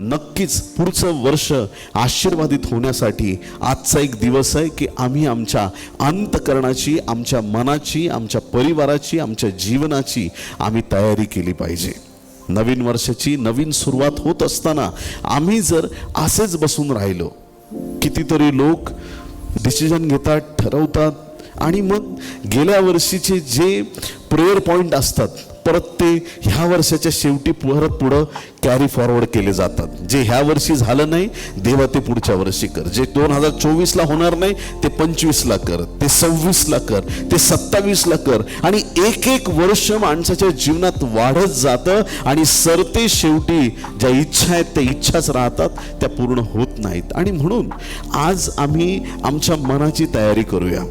नक्कीच पुढचं वर्ष आशीर्वादित होण्यासाठी आजचा एक दिवस आहे की आम्ही आमच्या अंतकरणाची आमच्या मनाची आमच्या परिवाराची आमच्या जीवनाची आम्ही तयारी केली पाहिजे. नवीन वर्षाची नवीन सुरुवात होत असताना आम्ही जर असेच बसून राहिलो कितीतरी लोक डिसिजन घेतात ठरवतात आणि मग गेल्या वर्षीचे जे प्रेयर पॉईंट असतात परत ते ह्या वर्षाच्या शेवटी परत पुढं कॅरी फॉरवर्ड केले जातात. जे ह्या वर्षी झालं नाही देवा ते पुढच्या वर्षी कर. जे दोन हजार चोवीसला होणार नाही ते पंचवीसला कर. ते सव्वीसला कर. ते सत्तावीसला कर. आणि एक एक वर्ष माणसाच्या जीवनात वाढत जातं आणि सरते शेवटी ज्या इच्छा आहेत त्या इच्छाच राहतात त्या पूर्ण होत नाहीत. आणि म्हणून आज आम्ही आमच्या मनाची तयारी करूया.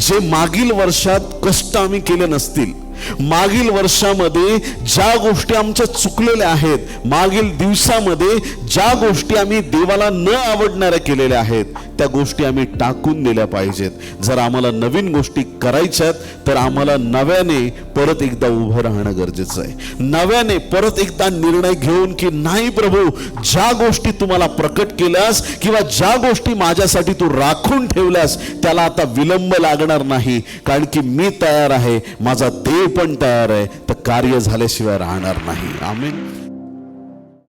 जे मागील वर्षात कष्ट आम्ही केले नसतील मागील वर्षामध्ये ज्या गोष्टी आमच्या चुकलेल्या आहेत मागील दिवसामध्ये ज्या गोष्टी आम्ही देवाला न आवडणाऱ्या केलेल्या आहेत त्या गोष्टी आम्ही टाकून दिल्या पाहिजेत. जर आम्हाला नवीन गोष्टी करायच्यात तर आम्हाला नव्याने परत एकदा उभं राहणं गरजेचं आहे. नव्याने परत एकदा निर्णय घेऊन की नाही प्रभू ज्या गोष्टी तुम्हाला प्रकट केल्यास किंवा ज्या गोष्टी माझ्यासाठी तू राखून ठेवल्यास त्याला आता विलंब लागणार नाही. कारण की मी तयार आहे माझा देव पण तयार आहे तर कार्य झाल्याशिवाय राहणार नाही. आम्ही